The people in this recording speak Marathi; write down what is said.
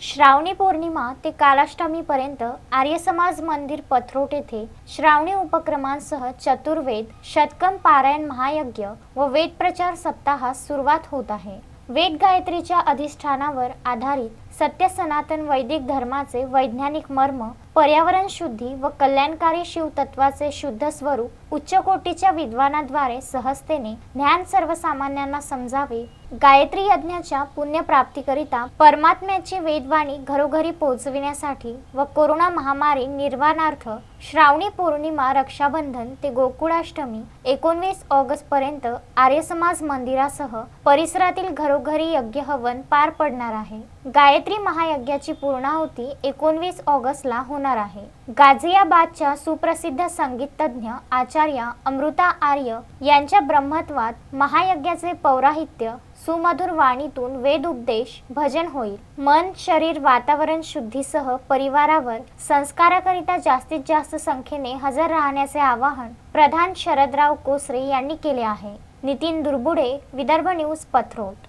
श्रावणी पौर्णिमा ते कालाष्टमीपर्यंत आर्य समाज मंदिर पथरोट येथे श्रावणी उपक्रमांसह चतुर्वेद शतकम पारायण महायज्ञ व वेद प्रचार सप्ताहास सुरुवात होत आहे. वेद गायत्रीच्या अधिष्ठानावर आधारित सत्य सनातन वैदिक धर्माचे वैज्ञानिक मर्म पर्यावरण शुद्धी व कल्याणकारी शिवतत्वाचे शुद्ध स्वरूप उच्च कोटीच्या विद्वानाद्वारे सहजतेने ज्ञान सर्वसामान्यांना समजावे गायत्री यज्ञाच्या पुण्यप्राप्तीकरिता परमात्म्याची वेदवाणी घरोघरी पोहोचविण्यासाठी व कोरोना महामारी निर्वाणार्थ श्रावणी पौर्णिमा रक्षाबंधन ते गोकुळाष्टमी एकोणवीस ऑगस्ट पर्यंत आर्य समाज मंदिरासह परिसरातील घरोघरी यज्ञ हवन पार पडणार आहे. गायत्री महायज्ञाची पूर्णाहुती एकोणवीस ऑगस्टला होणार आहे. गाझियाबादच्या सुप्रसिद्ध संगीत तज्ज्ञ आचार्य अमृता आर्य यांच्या ब्रह्मत्वात महायज्ञाचे पौराहित्य सुमधुर वाणीतून वेद उपदेश भजन होईल. मन शरीर वातावरण शुद्धीसह परिवारावर संस्काराकरिता जास्तीत जास्त संख्येने हजर राहण्याचे आवाहन प्रधान शरदराव कोसरे यांनी केले आहे. नितीन दुर्बुडे विदर्भ न्यूज पथरोट